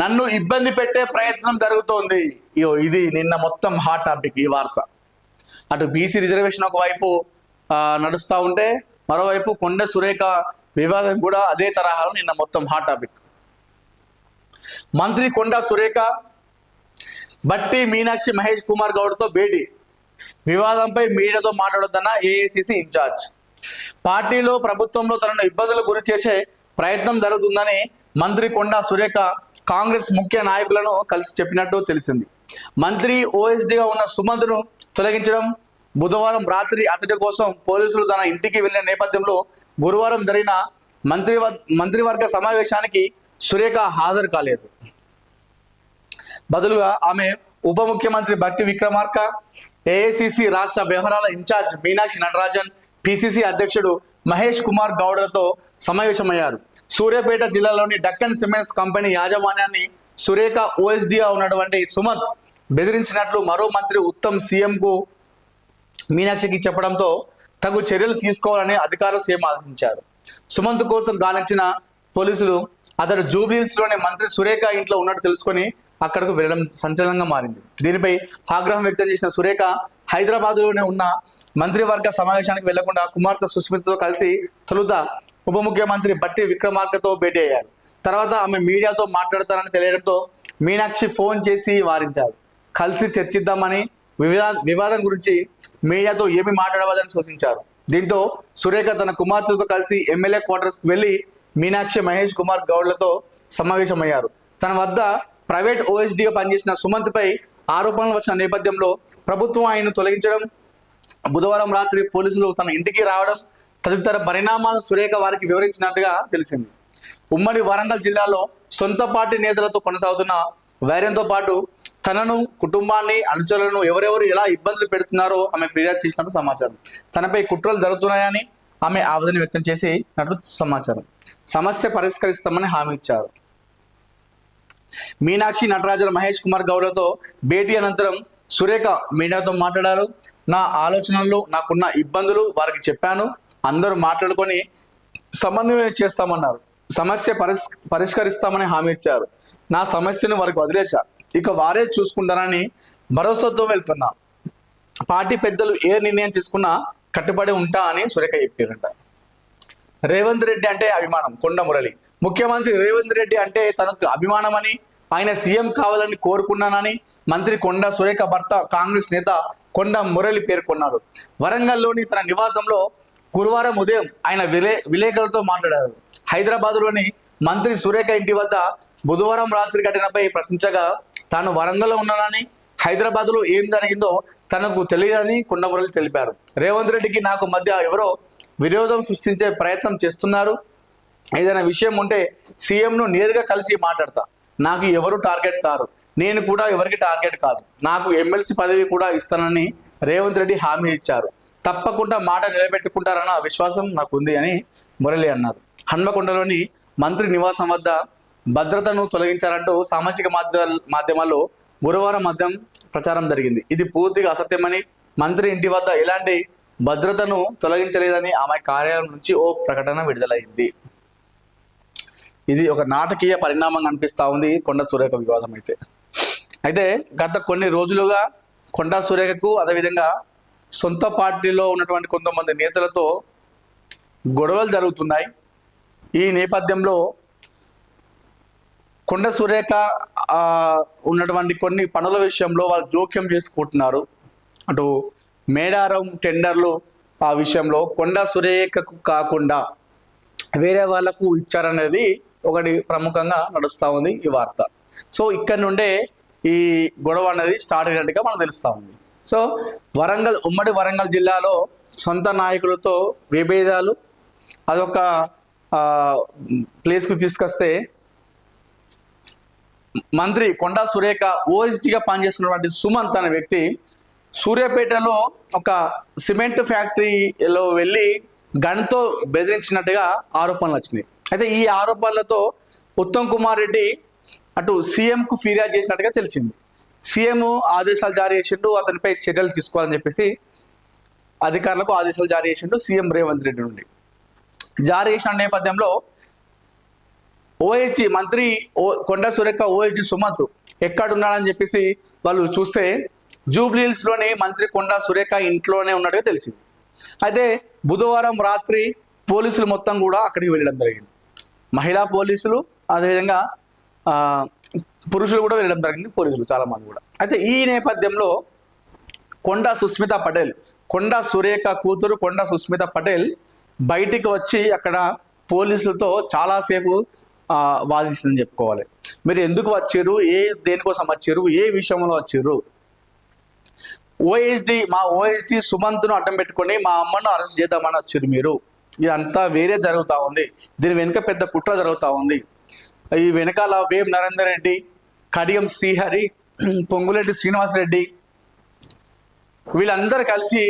నన్ను ఇబ్బంది పెట్టే ప్రయత్నం జరుగుతోంది. ఇయో ఇది నిన్న మొత్తం హాట్ టాపిక్ ఈ వార్త. అటు బీసీ రిజర్వేషన్ ఒకవైపు నడుస్తూ ఉంటే మరోవైపు కొండ సురేఖ వివాదం కూడా అదే తరహాలో నిన్న మొత్తం హాట్ టాపిక్ మంత్రి కొండ సురేఖ బట్టి మీనాక్షి మహేష్ కుమార్ గౌడ్తో భేటీ. వివాదంపై మీడియాతో మాట్లాడొద్దన్న ఏఐసిసి ఇన్ఛార్జ్. పార్టీలో ప్రభుత్వంలో తనను ఇబ్బందులకు గురి చేసే ప్రయత్నం జరుగుతుందని మంత్రి కొండా సురేఖ కాంగ్రెస్ ముఖ్య నాయకులను కలిసి చెప్పినట్టు తెలిసింది. మంత్రి ఓఎస్డీగా ఉన్న సుమంత్ను తొలగించడం బుధవారం రాత్రి అతడి కోసం పోలీసులు తన ఇంటికి వెళ్ళిన నేపథ్యంలో గురువారం జరిగిన మంత్రి మంత్రివర్గ సమావేశానికి సురేఖ హాజరు కాలేదు. బదులుగా ఆమె ఉప ముఖ్యమంత్రి భట్టి విక్రమార్క ఏఐసిసి రాష్ట్ర వ్యవహారాల ఇన్ఛార్జ్ మీనాక్షి నటరాజన్ పిసిసి అధ్యక్షుడు మహేష్ కుమార్ గౌడ్లతో సమావేశమయ్యారు. సూర్యాపేట జిల్లాలోని డక్కన్ సిమెంట్స్ కంపెనీ యాజమాన్యాన్ని సురేఖ ఓఎస్డిగా ఉన్నటువంటి సుమంత్ బెదిరించినట్లు మరో మంత్రి ఉత్తమ్ సీఎంకు మీనాక్షికి చెప్పడంతో తగు చర్యలు తీసుకోవాలని అధికారులు సీఎం ఆదేశించారు. సుమంత్ కోసం గాలించిన పోలీసులు అతడు జూబ్లీస్లోని మంత్రి సురేఖ ఇంట్లో ఉన్నట్టు తెలుసుకొని అక్కడకు వెళ్ళడం సంచలనంగా మారింది. దీనిపై ఆగ్రహం వ్యక్తం చేసిన సురేఖ హైదరాబాద్లోనే ఉన్న మంత్రివర్గ సమావేశానికి వెళ్ళకుండా కుమార్తె సుస్మితతో కలిసి తొలుత ఉప ముఖ్యమంత్రి బట్టి విక్రమార్కతో భేటీ అయ్యారు. తర్వాత ఆమె మీడియాతో మాట్లాడతారని తెలియడంతో మీనాక్షి ఫోన్ చేసి వారించారు. కలిసి చర్చిద్దామని వివాద వివాదం గురించి మీడియాతో ఏమి మాట్లాడవద్దని సూచించారు. దీంతో సురేఖ తన కుమార్తెతో కలిసి ఎమ్మెల్యే క్వార్టర్స్కి వెళ్ళి మీనాక్షి మహేష్ కుమార్ గౌడ్లతో సమావేశమయ్యారు. తన వద్ద ప్రైవేట్ ఓఎస్డీగా పనిచేసిన సుమంత్పై ఆరోపణలు వచ్చిన నేపథ్యంలో ప్రభుత్వం ఆయన్ను తొలగించడం బుధవారం రాత్రి పోలీసులు తన ఇంటికి రావడం తదితర పరిణామాలను సురేఖ వారికి వివరించినట్టుగా తెలిసింది. ఉమ్మడి వరంగల్ జిల్లాలో సొంత పార్టీ నేతలతో కొనసాగుతున్న వైర్యంతో పాటు తనను కుటుంబాన్ని అనుచరులను ఎవరెవరు ఎలా ఇబ్బందులు పెడుతున్నారో ఆమె ఫిర్యాదు చేసినట్టు సమాచారం. తనపై కుట్రలు జరుగుతున్నాయని ఆమె ఆవేదన వ్యక్తం చేసినట్లు సమాచారం. సమస్య పరిష్కరిస్తామని హామీ ఇచ్చారు. మీనాక్షి నటరాజన్ మహేష్ కుమార్ గౌడతో భేటీ అనంతరం సురేఖ మీడియాతో మాట్లాడారు. నా ఆలోచనలు నాకున్న ఇబ్బందులు వారికి చెప్పాను. అందరూ మాట్లాడుకొని సమన్వయం చేస్తామన్నారు. సమస్య పరిష్ పరిష్కరిస్తామని హామీ ఇచ్చారు. నా సమస్యను వారికి వదిలేశా. ఇక వారే చూసుకుంటారని భరోసాతో వెళ్తున్నా. పార్టీ పెద్దలు ఏ నిర్ణయం తీసుకున్నా కట్టుబడి ఉంటా అని సురేఖ చెప్పారంట. రేవంత్ రెడ్డి అంటే అభిమానం కొండ మురళి. ముఖ్యమంత్రి రేవంత్ రెడ్డి అంటే తనకు అభిమానమని ఆయన సీఎం కావాలని కోరుకున్నానని మంత్రి కొండ సురేఖ భర్త కాంగ్రెస్ నేత కొండ మురళి పేర్కొన్నారు. వరంగల్లోని తన నివాసంలో గురువారం ఉదయం ఆయన విలే విలేకరులతో మాట్లాడారు. హైదరాబాద్లోని మంత్రి సురేఖ ఇంటి వద్ద బుధవారం రాత్రి ఘటనపై ప్రశ్నించగా తాను వరంగల్లో ఉన్నానని హైదరాబాద్లో ఏం జరిగిందో తనకు తెలియదని కొండమురళి తెలిపారు. రేవంత్ రెడ్డికి నాకు మధ్య ఎవరో విరోధం సృష్టించే ప్రయత్నం చేస్తున్నారు. ఏదైనా విషయం ఉంటే సీఎంను నేరుగా కలిసి మాట్లాడతా. నాకు ఎవరు టార్గెట్ కారు. నేను కూడా ఎవరికి టార్గెట్ కాదు. నాకు ఎమ్మెల్సీ పదవి కూడా ఇస్తానని రేవంత్ రెడ్డి హామీ ఇచ్చారు. తప్పకుండా మాట నిలబెట్టుకుంటారన్న విశ్వాసం నాకు ఉంది అని మురళి అన్నారు. హన్మకొండలోని మంత్రి నివాసం వద్ద భద్రతను తొలగించారంటూ సామాజిక మాధ్యమాల్లో గురువారం మధ్యం ప్రచారం జరిగింది. ఇది పూర్తిగా అసత్యమని మంత్రి ఇంటి వద్ద ఎలాంటి భద్రతను తొలగించలేదని ఆమె కార్యాలయం నుంచి ఓ ప్రకటన విడుదలైంది. ఇది ఒక నాటకీయ పరిణామం కనిపిస్తూ ఉంది కొండ సూర్యక వివాదం అయితే. అయితే గత కొన్ని రోజులుగా కొండ సురేఖకు అదేవిధంగా సొంత పార్టీలో ఉన్నటువంటి కొంతమంది నేతలతో గొడవలు జరుగుతున్నాయి. ఈ నేపథ్యంలో కొండ సురేఖ ఉన్నటువంటి కొన్ని పనుల విషయంలో వాళ్ళు జోక్యం చేసుకుంటున్నారు. అటు మేడారం టెండర్లు ఆ విషయంలో కొండ సురేఖకు కాకుండా వేరే వాళ్ళకు ఇచ్చారనేది ఒకటి ప్రముఖంగా నడుస్తూ ఉంది ఈ వార్త. సో ఇక్కడ నుండే ఈ గొడవ అనేది స్టార్ట్ అయినట్టుగా మనకు తెలుస్తూ ఉంది. సో వరంగల్ ఉమ్మడి వరంగల్ జిల్లాలో సొంత నాయకులతో విభేదాలు అదొక ప్లేస్కు తీసుకొస్తే మంత్రి కొండా సురేఖ ఓఎస్టీగా పనిచేస్తున్నటువంటి సుమంత్ అనే వ్యక్తి సూర్యాపేటలో ఒక సిమెంట్ ఫ్యాక్టరీలో వెళ్ళి గన్తో బెదిరించినట్టుగా ఆరోపణలు వచ్చినాయి. అయితే ఈ ఆరోపణలతో ఉత్తమ్ కుమార్ రెడ్డి అటు సీఎంకు ఫిర్యాదు చేసినట్టుగా తెలిసింది. సీఎం ఆదేశాలు జారీ చేసిండు అతనిపై చర్యలు తీసుకోవాలని చెప్పేసి అధికారులకు ఆదేశాలు జారీ చేసిండు సీఎం రేవంత్ రెడ్డి నుండి. జారీ చేసిన నేపథ్యంలో ఓఎస్డి మంత్రి ఓ కొండ సురేఖ ఓఎస్డి సుమంత్ ఎక్కడున్నాడని చెప్పేసి వాళ్ళు చూస్తే జూబ్లీహిల్స్లోని మంత్రి కొండ సురేఖ ఇంట్లోనే ఉన్నట్టుగా తెలిసింది. అయితే బుధవారం రాత్రి పోలీసులు మొత్తం కూడా అక్కడికి వెళ్ళడం జరిగింది. మహిళా పోలీసులు అదేవిధంగా ఆ, పురుషులు కూడా వెళ్ళడం జరిగింది పోలీసులు చాలా మంది కూడా. అయితే ఈ నేపథ్యంలో కొండ సుస్మిత పటేల్ కొండ సురేఖ కూతురు కొండ సుస్మిత పటేల్ బయటికి వచ్చి అక్కడ పోలీసులతో చాలాసేపు వాదిస్తుందని చెప్పుకోవాలి. మీరు ఎందుకు వచ్చారు? ఏ దేనికోసం వచ్చారు? ఏ విషయంలో వచ్చారు? ఓఎస్డి మా ఓఎస్డి సుమంత్ను అడ్డం పెట్టుకొని మా అమ్మను అరెస్ట్ చేద్దామని వచ్చారు మీరు. ఇదంతా వేరే జరుగుతూ ఉంది. దీని వెనుక పెద్ద కుట్ర జరుగుతూ ఉంది. ఈ వెనకాల వేం నరేందర్ రెడ్డి కడియం శ్రీహరి పొంగులెడ్డి శ్రీనివాసరెడ్డి వీళ్ళందరూ కలిసి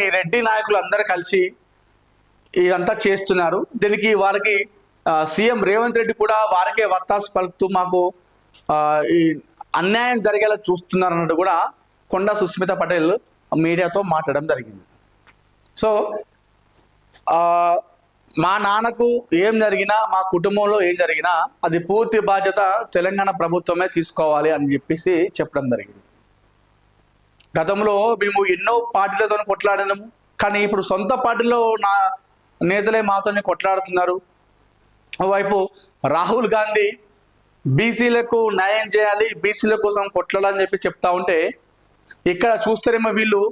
ఈ రెడ్డి నాయకులు అందరూ కలిసి ఇదంతా చేస్తున్నారు. దీనికి వారికి సీఎం రేవంత్ రెడ్డి కూడా వారికే వత్తాసు పలుకుతూ మాకు ఈ అన్యాయం జరిగేలా చూస్తున్నారు అన్నట్టు కూడా కొండ సుస్మిత పటేల్ మీడియాతో మాట్లాడడం జరిగింది. సో మా నాన్నకు ఏం జరిగినా మా కుటుంబంలో ఏం జరిగినా అది పూర్తి బాధ్యత తెలంగాణ ప్రభుత్వమే తీసుకోవాలి అని చెప్పేసి చెప్పడం జరిగింది. గతంలో మేము ఎన్నో పార్టీలతో కొట్లాడినాము. కానీ ఇప్పుడు సొంత పార్టీలో నా నేతలే మాతోనే కొట్లాడుతున్నారు. ఓవైపు రాహుల్ గాంధీ బీసీలకు న్యాయం చేయాలి బీసీల కోసం కొట్లాడాలని చెప్పి చెప్తా ఉంటే ఇక్కడ చూస్తారేమో వీళ్ళు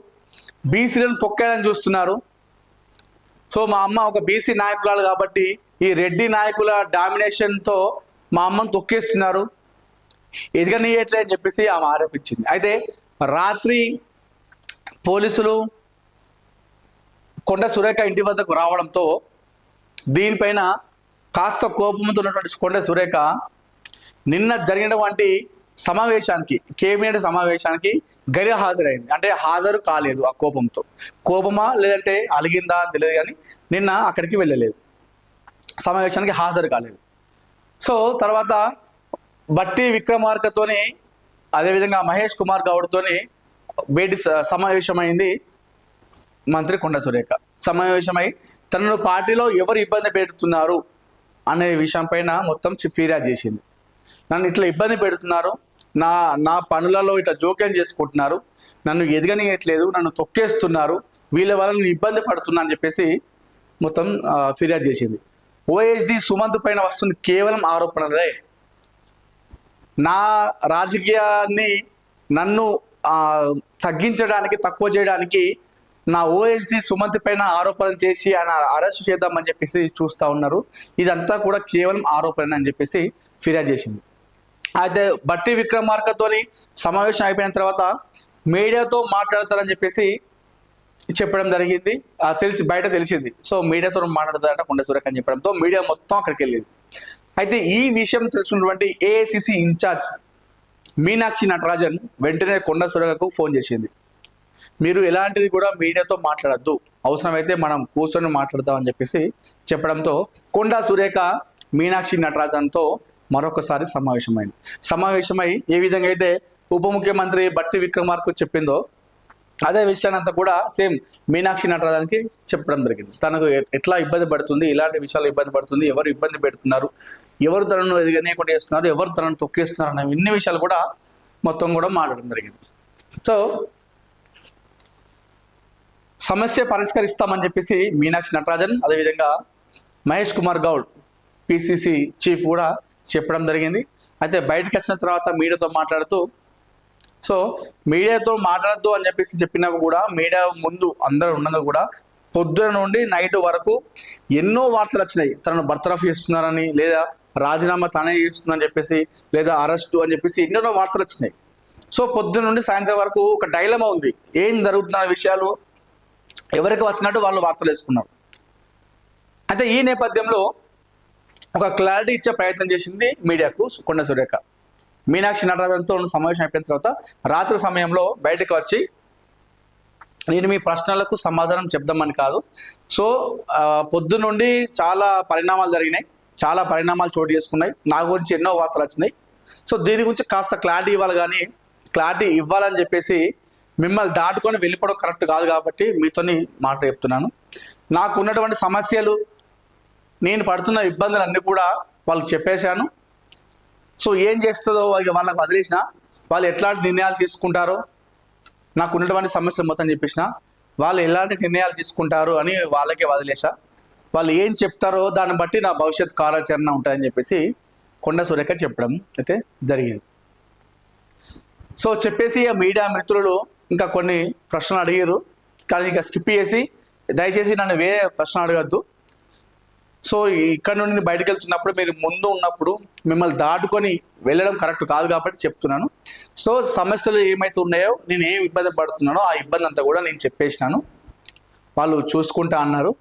బీసీలను తొక్కేయాలని చూస్తున్నారు. సో మా అమ్మ ఒక బీసీ నాయకురాలు కాబట్టి ఈ రెడ్డి నాయకుల డామినేషన్తో మా అమ్మను తొక్కేస్తున్నారు. ఎదగనీయట్లే అని చెప్పేసి ఆమె ఆరోపించింది. అయితే రాత్రి పోలీసులు కొండ సురేఖ ఇంటి వద్దకు రావడంతో దీనిపైన కాస్త కోపంతో ఉన్నటువంటి కొండ సురేఖ నిన్న జరిగినటువంటి సమావేశానికి కేబినెట్ సమావేశానికి గరి హాజరైంది. అంటే హాజరు కాలేదు ఆ కోపంతో. కోపమా లేదంటే అలిగిందా అని తెలియదు కానీ నిన్న అక్కడికి వెళ్ళలేదు. సమావేశానికి హాజరు కాలేదు. సో తర్వాత బట్టి విక్రమార్కతోని అదేవిధంగా మహేష్ కుమార్ గౌడ్తోని భేటీ స- సమావేశమైంది మంత్రి కొండ సురేఖ. సమావేశమై తనను పార్టీలో ఎవరు ఇబ్బంది పెడుతున్నారు అనే విషయం పైన మొత్తం ఫిర్యాదు చేసింది. నన్ను ఇట్లా ఇబ్బంది పెడుతున్నారు నా నా పనులలో ఇట్లా జోక్యం చేసుకుంటున్నారు. నన్ను ఎదగనియట్లేదు నన్ను తొక్కేస్తున్నారు. వీళ్ళ వల్ల నేను ఇబ్బంది పడుతున్నా అని చెప్పేసి మొత్తం ఫిర్యాదు చేసింది. ఓఎస్డి సుమంత్ పైన వస్తుంది కేవలం ఆరోపణలే. నా రాజకీయాన్ని నన్ను తగ్గించడానికి తక్కువ చేయడానికి నా ఓఎస్డి సుమంత్ పైన ఆరోపణలు చేసి ఆయన అరెస్ట్ చేద్దామని చెప్పేసి చూస్తూ ఉన్నారు. ఇదంతా కూడా కేవలం ఆరోపణ అని చెప్పేసి ఫిర్యాదు చేసింది. అయితే బట్టి విక్రమార్కతోని సమావేశం అయిపోయిన తర్వాత మీడియాతో మాట్లాడతారని చెప్పేసి చెప్పడం జరిగింది. తెలిసి బయట తెలిసింది. సో మీడియాతో మాట్లాడతారట కొండ సురేఖ అని చెప్పడంతో మీడియా మొత్తం అక్కడికి వెళ్ళింది. అయితే ఈ విషయం తెలుసుకున్నటువంటి ఏఐసిసి ఇన్ఛార్జ్ మీనాక్షి నటరాజన్ వెంటనే కొండ సురేఖకు ఫోన్ చేసింది. మీరు ఎలాంటిది కూడా మీడియాతో మాట్లాడద్దు. అవసరమైతే మనం కూర్చొని మాట్లాడదాం అని చెప్పేసి చెప్పడంతో కొండ సురేఖ మీనాక్షి నటరాజన్తో మరొకసారి సమావేశమైంది. సమావేశమై ఏ విధంగా అయితే ఉప ముఖ్యమంత్రి బట్టి విక్రమార్కు చెప్పిందో అదే విషయాన్ని కూడా సేమ్ మీనాక్షి నటరాజానికి చెప్పడం జరిగింది. తనకు ఎట్లా ఇబ్బంది పడుతుంది ఇలాంటి విషయాలు ఇబ్బంది పడుతుంది ఎవరు ఇబ్బంది పెడుతున్నారు ఎవరు తనను ఎదిగనేకుండా చేస్తున్నారు ఎవరు తనను తొక్కేస్తున్నారు అనే ఇన్ని విషయాలు కూడా మొత్తం కూడా మాట్లాడడం జరిగింది. సో సమస్య పరిష్కరిస్తామని చెప్పేసి మీనాక్షి నటరాజన్ అదేవిధంగా మహేష్ కుమార్ గౌడ్ పిసిసి చీఫ్ కూడా చెప్పడం జరిగింది. అయితే బయటకు వచ్చిన తర్వాత మీడియాతో మాట్లాడుతూ సో మీడియాతో మాట్లాడద్దు అని చెప్పేసి చెప్పినా కూడా మీడియా ముందు అందరూ ఉండగా కూడా పొద్దున నుండి నైట్ వరకు ఎన్నో వార్తలు వచ్చినాయి. తనను బర్తరఫ్ చేస్తున్నారని లేదా రాజీనామా తానే చేస్తుందని చెప్పేసి లేదా అరెస్టు అని చెప్పేసి ఎన్నెన్నో వార్తలు వచ్చినాయి. సో పొద్దున నుండి సాయంత్రం వరకు ఒక డైలమా ఉంది. ఏం జరుగుతున్న విషయాలు ఎవరికి వచ్చినట్టు వాళ్ళు వార్తలు వేసుకున్నారు. అయితే ఈ నేపథ్యంలో ఒక క్లారిటీ ఇచ్చే ప్రయత్నం చేసింది మీడియాకు కొండ సురేఖ. మీనాక్షి నటరాజన్తో సమావేశం అయిపోయిన తర్వాత రాత్రి సమయంలో బయటకు వచ్చి నేను మీ ప్రశ్నలకు సమాధానం చెప్దామని కాదు. సో పొద్దు నుండి చాలా పరిణామాలు జరిగినాయి. చాలా పరిణామాలు చోటు చేసుకున్నాయి. నా గురించి ఎన్నో వార్తలు వచ్చినాయి. సో దీని గురించి కాస్త క్లారిటీ ఇవ్వాలి కానీ క్లారిటీ ఇవ్వాలని చెప్పేసి మిమ్మల్ని దాటుకొని వెళ్ళిపోవడం కరెక్ట్ కాదు కాబట్టి మీతోని మాట చెప్తున్నాను నాకు ఉన్నటువంటి సమస్యలు నేను పడుతున్న ఇబ్బందులు అన్నీ కూడా వాళ్ళకి చెప్పేశాను. సో ఏం చేస్తుందో వాళ్ళకి వాళ్ళకి వదిలేసిన. వాళ్ళు ఎట్లాంటి నిర్ణయాలు తీసుకుంటారో నాకు ఉన్నటువంటి సమస్యలు మొత్తం చెప్పేసిన. వాళ్ళు ఎలాంటి నిర్ణయాలు తీసుకుంటారు అని వాళ్ళకే వదిలేసా. వాళ్ళు ఏం చెప్తారో దాన్ని బట్టి నా భవిష్యత్ కార్యాచరణ ఉంటుందని చెప్పేసి కొండ సురేఖ చెప్పడం అయితే జరిగింది. సో చెప్పేసి మీడియా మిత్రులు ఇంకా కొన్ని ప్రశ్నలు అడిగారు కానీ ఇక స్కిప్ చేసి దయచేసి నన్ను వేరే ప్రశ్న అడగద్దు. సో ఇక్కడ నుండి బయటకు వెళ్తున్నప్పుడు మీరు ముందు ఉన్నప్పుడు మిమ్మల్ని దాటుకొని వెళ్ళడం కరెక్ట్ కాదు కాబట్టి చెప్తున్నాను. సో సమస్యలు ఏమైతే ఉన్నాయో నేను ఏం ఇబ్బంది పడుతున్నానో ఆ ఇబ్బంది అంతా కూడా నేను చెప్పేసినాను. వాళ్ళు చూసుకుంటా అన్నారు.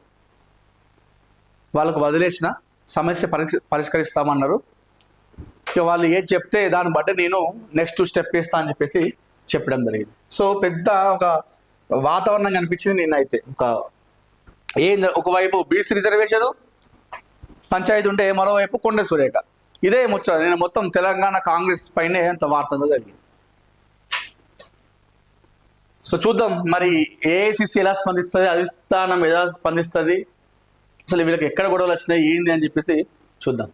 వాళ్ళకు వదిలేసిన సమస్య పరిష్ పరిష్కరిస్తామన్నారు. ఇక వాళ్ళు ఏది చెప్తే దాన్ని బట్టి నేను నెక్స్ట్ స్టెప్ వేస్తా అని చెప్పేసి చెప్పడం జరిగింది. సో పెద్ద ఒక వాతావరణం కనిపించింది నేనైతే. ఒక ఏ ఒకవైపు బీసీ రిజర్వేషన్ పంచాయతీ ఉంటే మరోవైపు కొండ సురేఖ. ఇదే ముచ్చట. నేను మొత్తం తెలంగాణ కాంగ్రెస్ పైనే అంత వార్తలు జరిగింది. సో చూద్దాం. మరి ఏఐసిసి ఎలా స్పందిస్తుంది? అధిష్టానం ఎలా స్పందిస్తుంది? అసలు వీళ్ళకి ఎక్కడ గొడవలు వచ్చినాయి? ఏంది అని చెప్పేసి చూద్దాం.